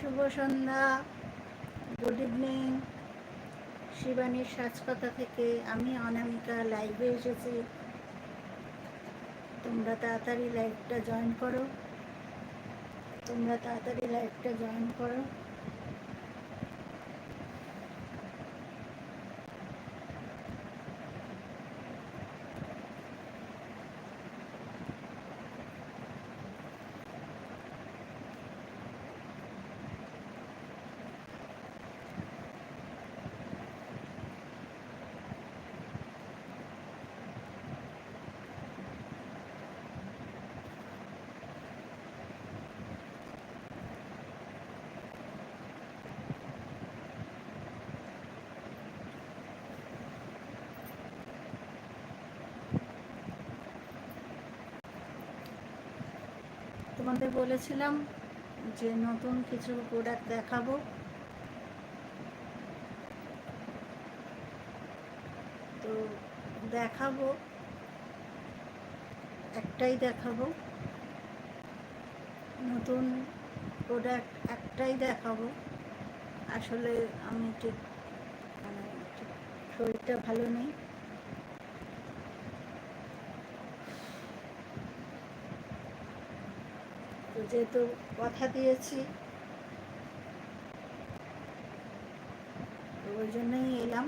শুভ সন্ধ্যা। Good evening শিবানীর সাজকথা থেকে আমি অনামিকা লাইভে এসেছি। তোমরা তাড়াতাড়ি লাইভটা জয়েন করো। তোমরা তাড়াতাড়ি লাইভটা জয়েন করো। তোমাদের বলেছিলাম যে নতুন কিছু প্রোডাক্ট দেখাবো। তো দেখাবো, একটাই দেখাবো। নতুন প্রোডাক্ট একটাই দেখাবো। আসলে আমি ঠিক মানে শরীরটা ভালো নেই। যেহেতু কথা দিয়েছি। ওই জন্যই এলাম।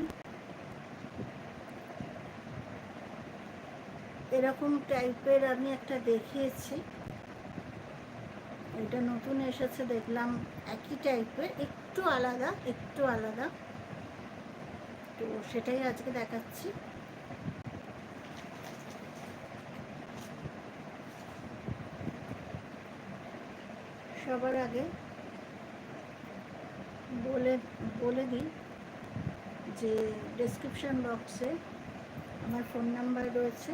এরকম টাইপের আমি একটা দেখিয়েছি। এটা নতুন এসেছে, দেখলাম একই টাইপের একটু আলাদা একটু আলাদা। তো সেটাই আজকে দেখাচ্ছি। সবার আগে বলে বলে দিই যে ডেসক্রিপশন বক্সে আমার ফোন নাম্বার রয়েছে।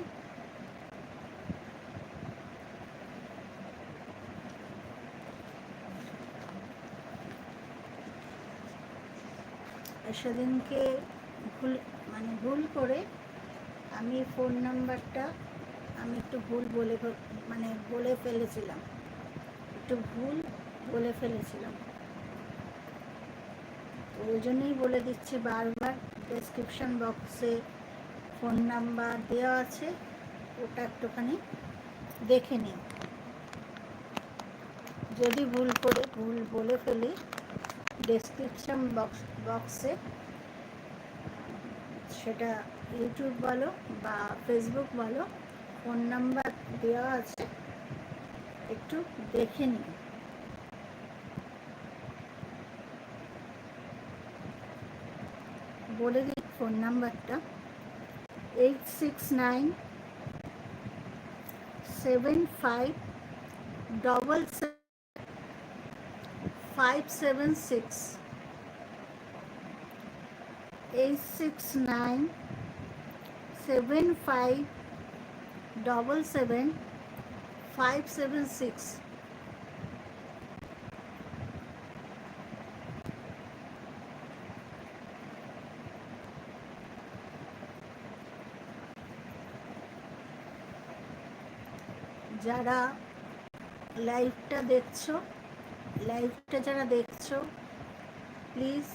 সেদিনকে ভুল মানে ভুল করে আমি ফোন নাম্বারটা আমি একটু ভুল বলে মানে বলে ফেলেছিলাম। একটু ভুল বলে ফেলেছিলাম। ওই জন্যই বলে দিচ্ছি বারবার ডেসক্রিপশান বক্সে ফোন নাম্বার দেওয়া আছে, ওটা একটুখানি দেখে নিন। যদি ভুল করে, ভুল বলে ফেলি ডেসক্রিপশান বক্স বক্সে সেটা ইউটিউব বলো বা ফেসবুক বলো ফোন নাম্বার দেওয়া আছে একটু দেখে নিন বলে দিই ফোন নাম্বারটা। Eight six nine seven five double five seven six eight six nine seven five double seven five seven six যারা লাইভটা দেখছ, লাইভটা যারা দেখছ প্লিজ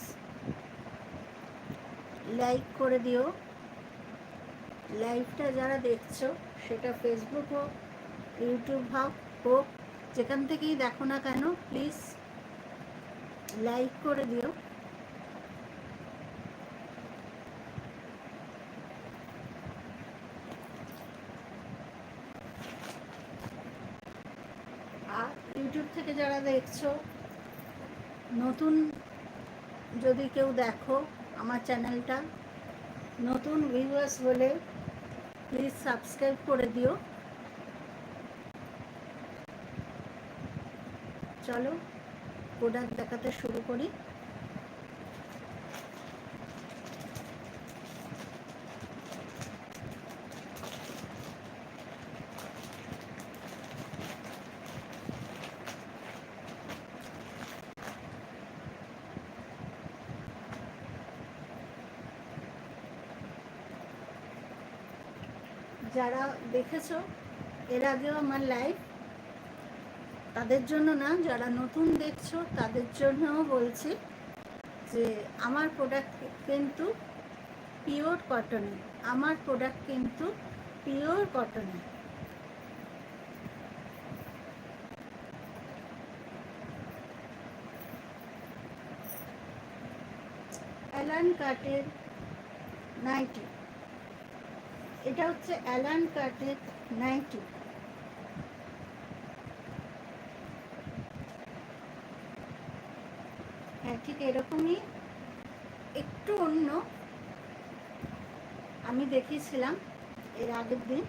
লাইক করে দিও। লাইভটা যারা দেখছ, সেটা ফেসবুক হোক ইউটিউব হোক হোক, যেখান থেকেই দেখো না কেন প্লিজ লাইক করে দিও। আর ইউটিউব থেকে যারা দেখছ, নতুন যদি কেউ দেখো আমার চ্যানেলটা, নতুন ভিউয়ার্স হলে প্লিজ সাবস্ক্রাইব করে দিও। চলো প্রোডাক্ট দেখাতে শুরু করি। যারা দেখেছ এর আগেও আমার লাইভ তাদের জন্য না, যারা নতুন দেখছ, তাদের জন্যও বলছি যে আমার প্রোডাক্ট কিন্তু পিওর কটনের আমার প্রোডাক্ট কিন্তু পিওর কটনের অ্যালান কাটের নাইটি এটা হচ্ছে অ্যালান কাটের নাইটি ঠিক এরকমই একটু অন্য। আমি দেখিয়েছিলাম এর আগের দিন।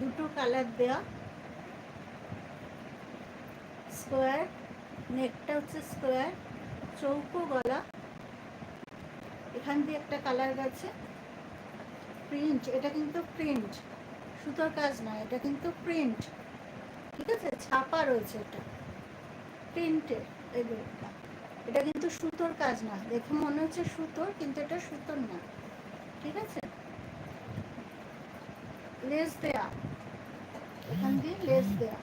দুটো কালার দেওয়া স্কোয়ার, নেকটা হচ্ছে স্কোয়ার, চৌকো গলা। এখান দিয়ে একটা কালার গেছে। প্রিন্ট, এটা কিন্তু প্রিন্ট। সুতোর কাজ না এটা কিন্তু প্রিন্ট ঠিক আছে? ছাপা রয়েছে এটা। প্রিন্টের এগুলো। এটা কিন্তু সুতোর কাজ না। দেখে মনে হচ্ছে সুতোর, কিন্তু এটা সুতোর না। ঠিক আছে? লেস দেয়া। এখান দিয়ে লেস দেয়া।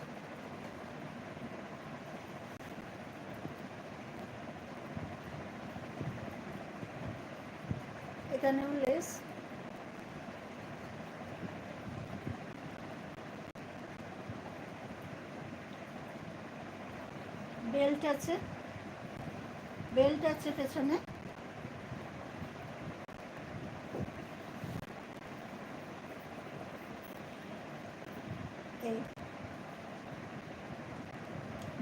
এখানেও লেস বেল্ট আছে। বেল্ট আছে পেছনে।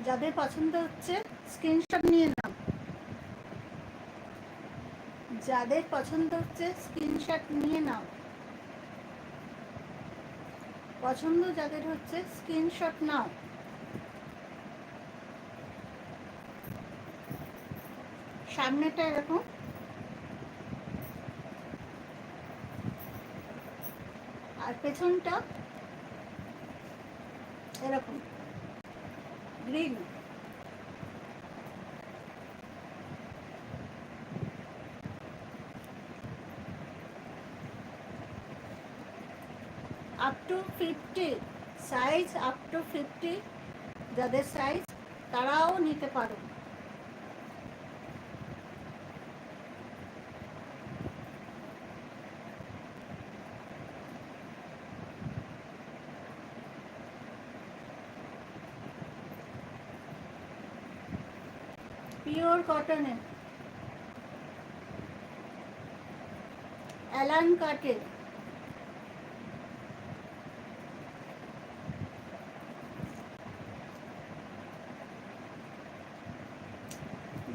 যাদের পছন্দ হচ্ছে স্ক্রিনশট নিয়ে নাও। যাদের পছন্দ হচ্ছে স্ক্রিনশট নিয়ে নাও। পছন্দ যাদের হচ্ছে স্ক্রিনশট নাও। সামনেটা এরকম। আর পেছনটা এরকম। Green up to fifty size up to fifty যাদের সাইজ তারাও নিতে পারো কটনের অ্যালান কাটের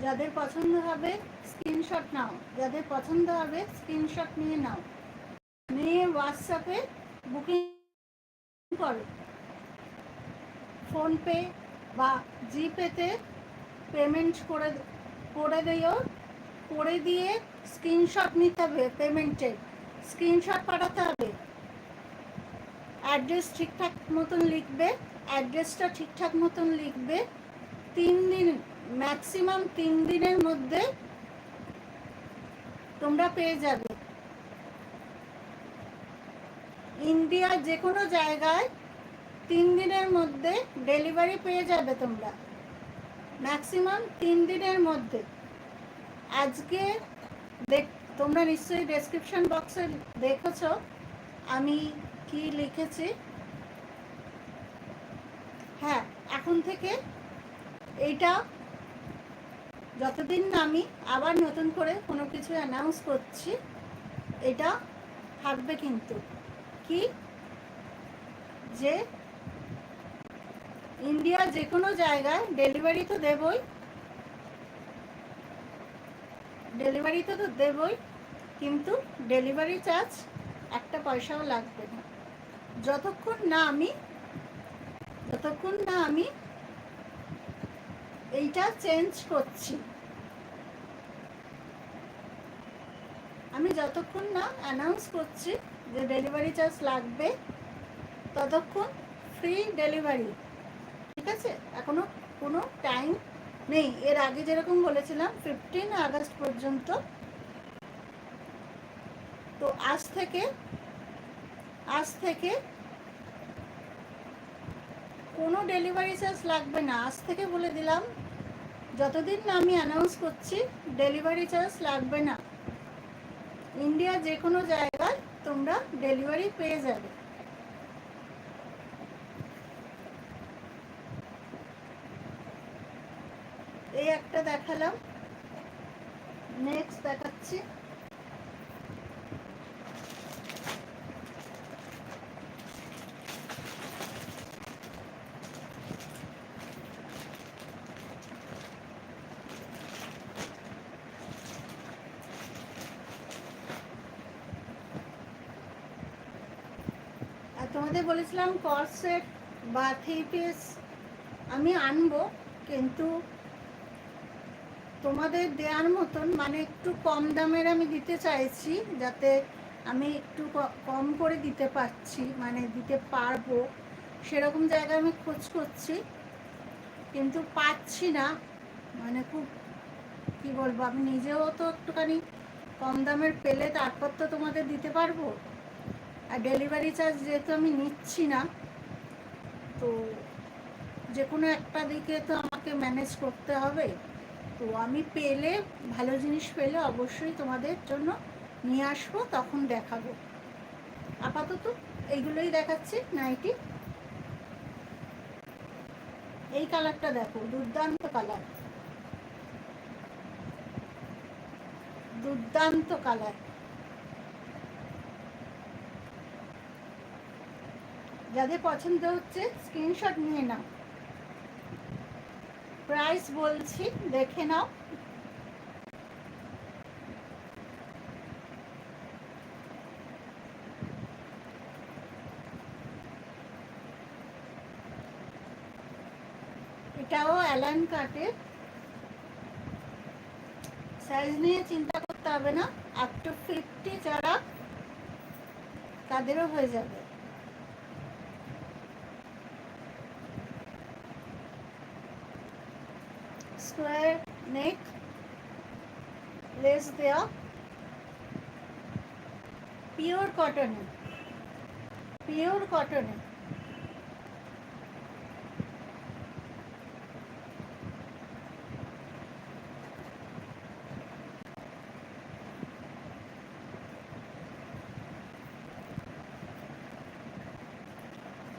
যাদের পছন্দ হবে স্ক্রিনশট নাও। যাদের পছন্দ হবে স্ক্রিনশট নিয়ে নাও। নিয়ে হোয়াটসঅ্যাপে বুকিং করো। ফোনপে বা জিপেতে পেমেন্ট করে করে দিও। করে দিয়ে স্ক্রিনশট নিতে হবে পেমেন্টের স্ক্রিনশট পাঠাতে হবে। অ্যাড্রেস ঠিকঠাক মতন লিখবে অ্যাড্রেসটা ঠিকঠাক মতন লিখবে। তিন দিন ম্যাক্সিমাম তিন দিনের মধ্যে তোমরা পেয়ে যাবে। ইন্ডিয়ার যে কোনো জায়গায় তিন দিনের মধ্যে ডেলিভারি পেয়ে যাবে তোমরা। ম্যাক্সিমাম তিন দিনের মধ্যে। আজকে দেখ, তোমরা নিশ্চয়ই ডেসক্রিপশন বক্সে দেখেছ, আমি কি লিখেছি? হ্যাঁ এখন থেকে এইটা যতদিন আমি আবার নতুন করে কোনো কিছু অ্যানাউন্স করছি, এটা থাকবে কিন্তু। কি? যে ইন্ডিয়া যে কোনো জায়গায় ডেলিভারি তো দেবই। ডেলিভারি তো তো দেবই, কিন্তু ডেলিভারি চার্জ একটা পয়সাও লাগবে না। যতক্ষণ না আমি, যতক্ষণ না আমি এইটা চেঞ্জ করছি। আমি যতক্ষণ না অ্যানাউন্স করছি যে ডেলিভারি চার্জ লাগবে, ততক্ষণ ফ্রি ডেলিভারি ঠিক আছে? এখনও কোনো টাইম নেই। এর আগে যেরকম বলেছিলাম ফিফটিন আগস্ট পর্যন্ত। তো আজ থেকে আজ থেকে কোনো ডেলিভারি চার্জ লাগবে না। আজ থেকে বলে দিলাম, যতদিন না আমি অ্যানাউন্স করছি ডেলিভারি চার্জ লাগবে না। ইন্ডিয়ার যে কোনো জায়গায় তোমরা ডেলিভারি পেয়ে যাবে এই একটা দেখালাম। নেক্সট দেখাচ্ছি। তোমাদের বলেছিলাম কর্সেট বা থ্রি পিস আমি আনব কিন্তু তোমাদের দেওয়ার মতন মানে একটু কম দামের আমি দিতে চাইছি, যাতে আমি একটু কম করে দিতে পারছি মানে দিতে পারব। সেরকম জায়গায় আমি খোঁজ করছি, কিন্তু পাচ্ছি না। মানে খুব, কি বলব, আমি নিজেও তো একটুখানি কম দামের পেলে তারপর তো তোমাদের দিতে পারব। আর ডেলিভারি চার্জ যেহেতু আমি নিচ্ছি না, তো যে কোনো একটা দিকে তো আমাকে ম্যানেজ করতে হবে। তো আমি পেলে, ভালো জিনিস পেলে অবশ্যই তোমাদের জন্য নিয়ে আসব, তখন দেখাবো। আপাতত এইগুলোই দেখাচ্ছি, নাইটি। এই কালারটা দেখো, দুর্দান্ত কালার। দুর্দান্ত কালার। যাদের পছন্দ হচ্ছে স্ক্রিনশট নিয়ে নাও। প্রাইস বলছি, দেখে নাও। এটাও অ্যালান কাটের সাইজ নিয়ে চিন্তা করতে হবে না আপ টু ফিফটি যারা, তাদেরও হয়ে যাবে স্কোয়ার নেক লেস দেওয়া পিওর কটনে পিওর কটনে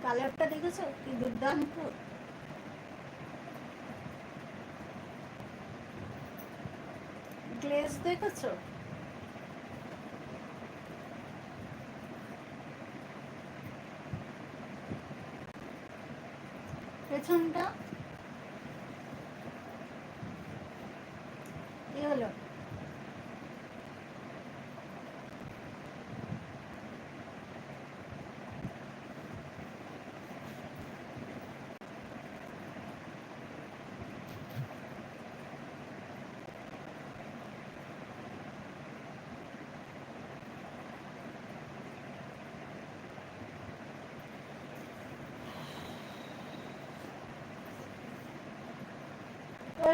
কালারটা দেখেছ? কি দুর্দান্ত। গ্লেজ দেখেছ? পেছনটা কি হলো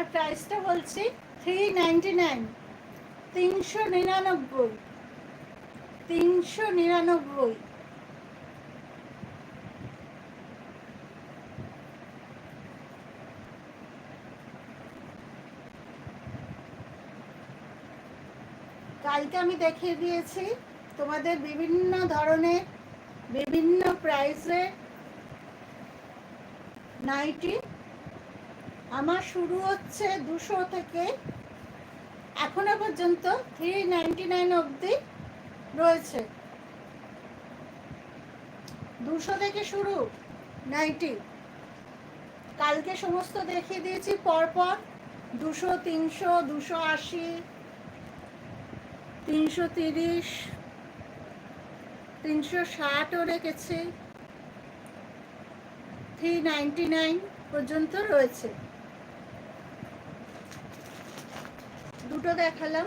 ওর প্রাইসটা বলছি থ্রি নাইনটি নাইন তিনশো নিরানব্বই তিনশো নিরানব্বই। কালকে আমি দেখিয়ে দিয়েছি তোমাদের বিভিন্ন ধরনের, বিভিন্ন প্রাইসে নাইটি আমার শুরু হচ্ছে দুশো থেকে এখনও পর্যন্ত থ্রি নাইনটি নাইন অবধি রয়েছে। দুশো থেকে শুরু নাইটি কালকে সমস্ত দেখিয়ে দিয়েছি, পরপর দুশো, তিনশো, দুশো আশি, তিনশো তিরিশ, তিনশো ষাটও রেখেছি। থ্রি নাইনটি নাইন পর্যন্ত রয়েছে। দুটো দেখালাম।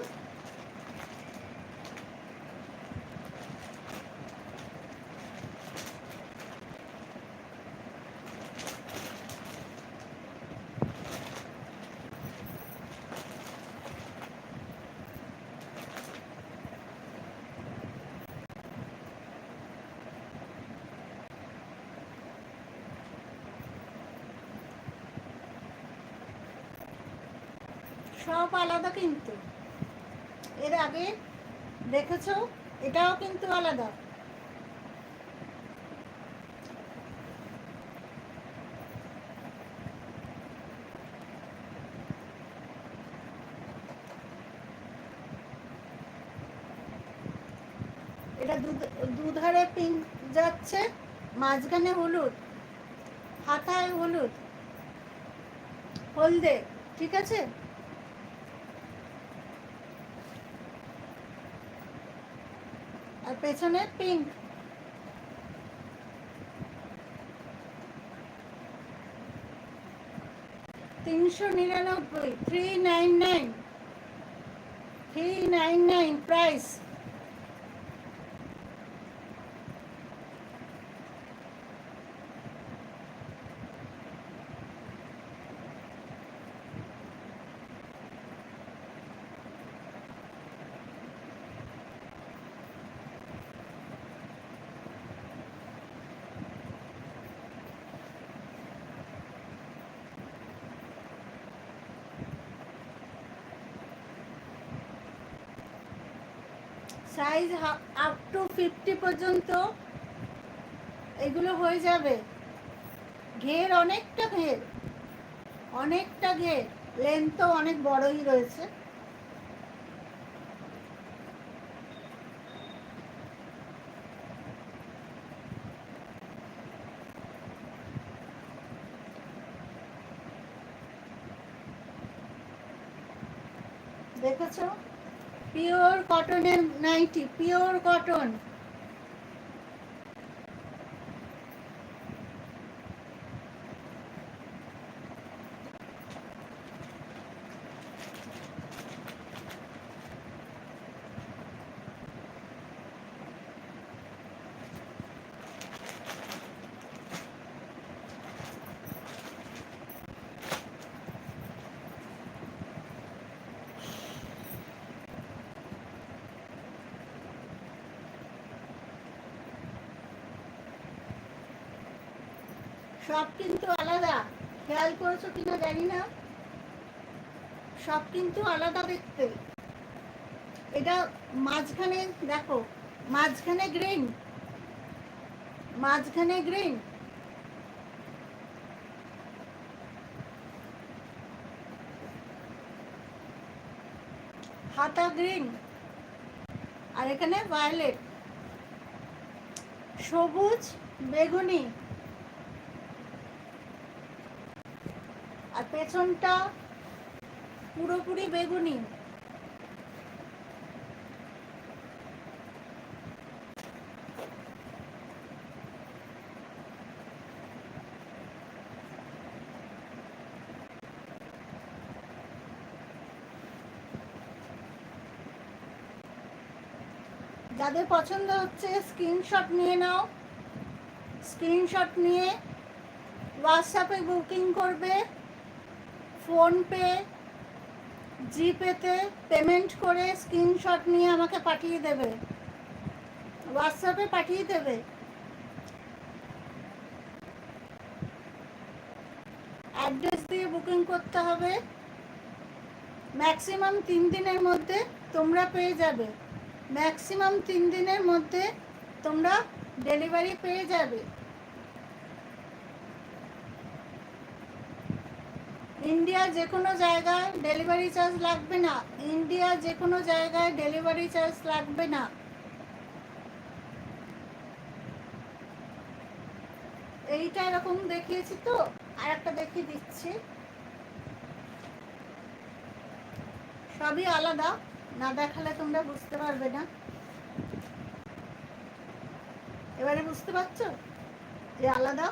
সব আলাদা কিন্তু। এর আগে দেখেছ? এটাও কিন্তু আলাদা। এটা দুধারে পিঙ্ক যাচ্ছে, মাঝখানে হলুদ, হাতায় হলুদ, হলদে, ঠিক আছে? আর পেছনে পিঙ্ক তিনশো নিরানব্বই three nine nine three nine nine price size up to fifty পর্যন্ত এগুলো হয়ে যাবে। ঘের অনেকটা ঘের অনেকটা ঘের। লেন্থও অনেক বড়ই রয়েছে। দেখেছ? পিওর কটনের নাইটি পিওর কটন সব কিন্তু আলাদা। খেয়াল করেছ কিনা জানি না। সব কিন্তু আলাদা দেখতে। এটা মাঝখানে, দেখো, মাঝখানে গ্রিন মাঝখানে গ্রিন হাতা গ্রিন আর এখানে ভায়োলেট সবুজ বেগুনি। আর পেছনটা পুরোপুরি বেগুনি। যাদের পছন্দ হচ্ছে স্ক্রিনশট নিয়ে নাও। স্ক্রিনশট নিয়ে হোয়াটসঅ্যাপে বুকিং করবে। ফোনপে, জিপেতে পেমেন্ট করে স্ক্রিনশট নিয়ে আমাকে পাঠিয়ে দেবে। হোয়াটসঅ্যাপে পাঠিয়ে দেবে। অ্যাড্রেস দিয়ে বুকিং করতে হবে। ম্যাক্সিমাম তিন দিনের মধ্যে তোমরা পেয়ে যাবে। ম্যাক্সিমাম তিন দিনের মধ্যে তোমরা ডেলিভারি পেয়ে যাবে। ইন্ডিয়া যে কোনো জায়গায় ডেলিভারি চার্জ লাগবে না। ইন্ডিয়া যে কোনো জায়গায় ডেলিভারি চার্জ লাগবে না। এইটা এরকম দেখিয়েছি তো, আর একটা দেখিয়ে দিচ্ছি। সবই আলাদা, না দেখালে তোমরা বুঝতে পারবে না। এবারে বুঝতে পারছ যে আলাদা?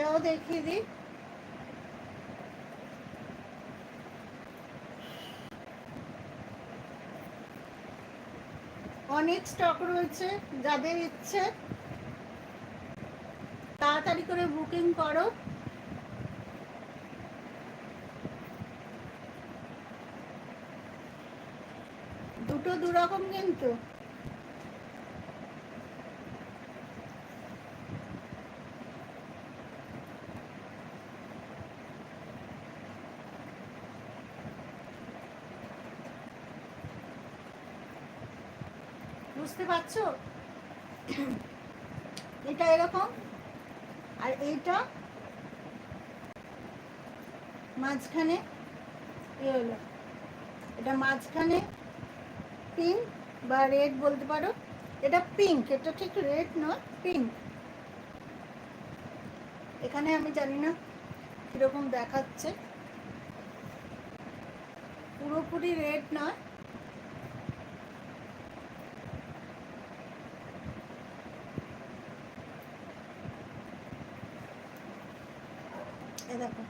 এটাও দেখিয়ে দিই। অনেক স্টক রয়েছে, যাদের ইচ্ছে, তাড়াতাড়ি করে বুকিং করো। দুটো দু রকম কিন্তু। পারছ এটা এরকম। আর এইটা মাঝখানে এ হলো। এটা মাঝখানে পিঙ্ক বা রেড বলতে পারো। এটা পিঙ্ক এটা ঠিক রেড নয় পিঙ্ক এখানে আমি জানি না কীরকম দেখাচ্ছে। পুরোপুরি রেড নয় এ দেখো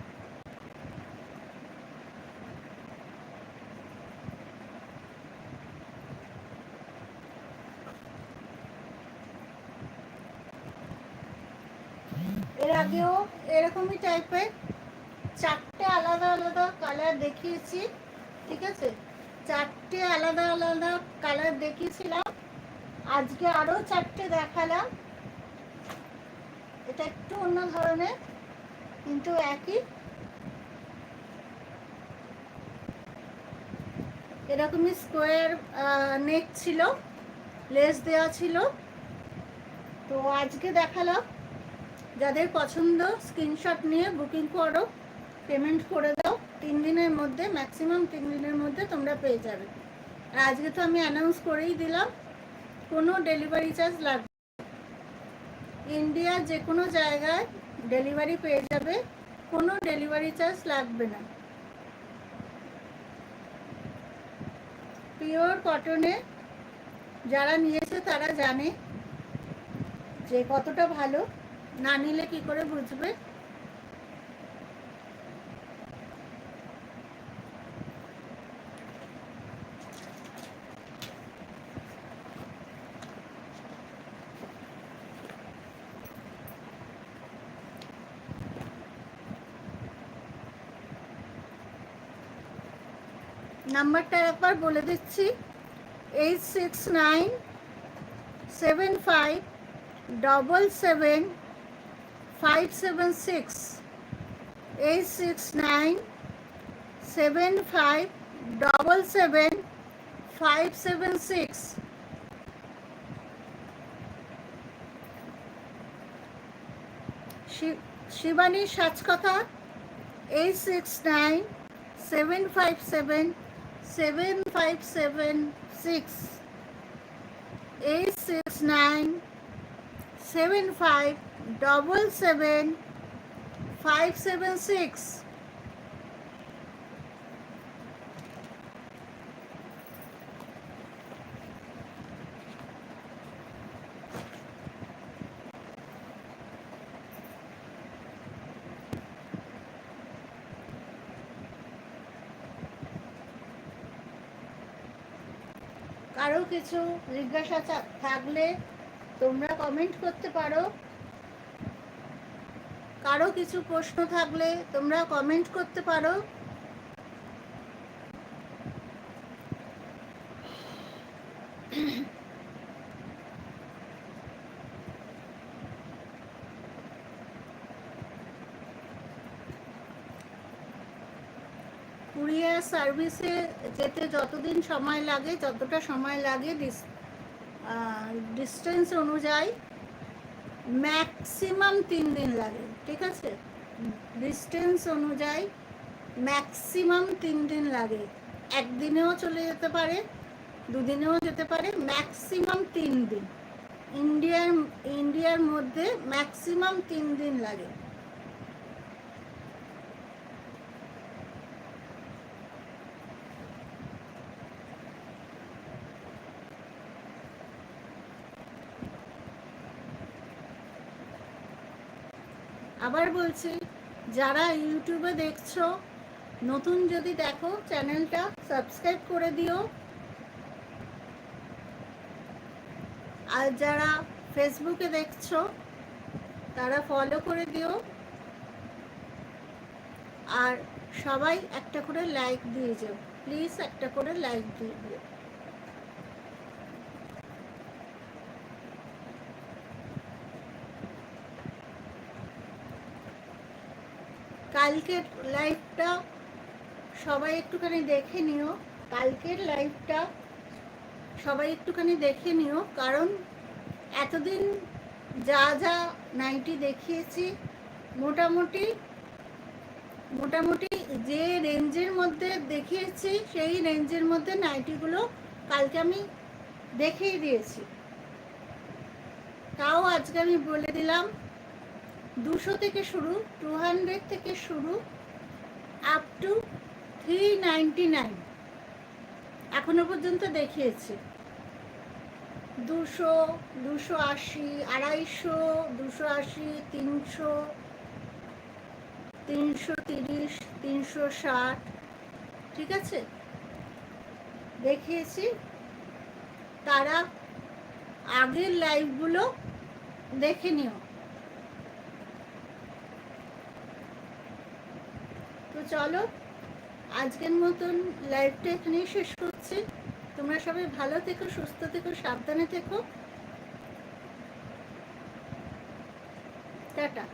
এর আগেও এরকমই টাইপের চারটে আলাদা আলাদা কালার দেখিয়েছি, ঠিক আছে? চারটে আলাদা আলাদা কালার দেখিয়েছিলাম। আজকে আরও চারটে দেখালাম। এটা একটু অন্য ধরনের, কিন্তু একই। এরকমই স্কোয়ার নেক ছিল লেস দেওয়া ছিল। তো আজকে দেখালাম। যাদের পছন্দ স্ক্রিনশট নিয়ে বুকিং করো পেমেন্ট করে দাও, তিন দিনের মধ্যে ম্যাক্সিমাম তিন দিনের মধ্যে তোমরা পেয়ে যাবে। আর আজকে তো আমি অ্যানাউন্স করেই দিলাম, কোনো ডেলিভারি চার্জ লাগবে ইন্ডিয়ার যে কোনো জায়গায় ডেলিভারি পেয়ে যাবে, কোনো ডেলিভারি চার্জ লাগবে না। পিওর কটনে যারা নিয়েছে তারা জানে যে কতটা ভালো। না নিলে কি করে বুঝবে? নাম্বারটা একবার বলে দিচ্ছি। Eight six nine seven five double seven five seven six eight six nine seven five double seven five seven six Shivani Sajkotha eight six nine seven five seven seven five seven six eight six nine seven five double seven five seven six কারও কিছু জিজ্ঞাসা থাকলে তোমরা comment করতে পারো। কারও কিছু প্রশ্ন থাকলে তোমরা কমেন্ট করতে পারো। কুরিয়ার সার্ভিসে যেতে যতদিন সময় লাগে, যতটা সময় লাগে ডিস্টেন্স অনুযায়ী ম্যাক্সিমাম তিন দিন লাগে, ঠিক আছে? ডিস্টেন্স অনুযায়ী ম্যাক্সিমাম তিন দিন লাগে। একদিনেও চলে যেতে পারে, দুদিনেও যেতে পারে ম্যাক্সিমাম তিন দিন। ইন্ডিয়ার ইন্ডিয়ার মধ্যে ম্যাক্সিমাম তিন দিন লাগে। আবার বলছি, যারা ইউটিউবে দেখছ, নতুন যদি দেখো, চ্যানেলটা সাবস্ক্রাইব করে দিও। আর যারা ফেসবুকে দেখছ, তারা ফলো করে দিও। আর সবাই একটা করে লাইক দিয়ে যাও। প্লিজ একটা করে লাইক দিয়ে দিও। কালকের লাইভটা সবাই একটুখানি দেখে নিও। কালকের লাইভটা সবাই একটুখানি দেখে নিও। কারণ এতদিন যা যা নাইটি দেখিয়েছি, মোটামুটি মোটামুটি যে রেঞ্জের মধ্যে দেখিয়েছি, সেই রেঞ্জের মধ্যে নাইটিগুলো কালকে আমি দেখিয়ে দিয়েছি। তাও আজকে আমি বলে দিলাম দুশো থেকে শুরু টু হান্ড্রেড থেকে শুরু up to three ninety nine এখনও পর্যন্ত দেখিয়েছি। দুশো দুশো আশি, আড়াইশো, দুশো আশি, তিনশো তিনশো তিরিশ, তিনশো ষাট, ঠিক আছে? দেখিয়েছি। তারা আগের লাইভগুলো দেখে নিও। তো চলো, আজকের মতন লাইভটা এখানেই শেষ করছি। তোমরা সবাই ভালো থেকো, সুস্থ থেকো, সাবধানে থেকো। টাটা।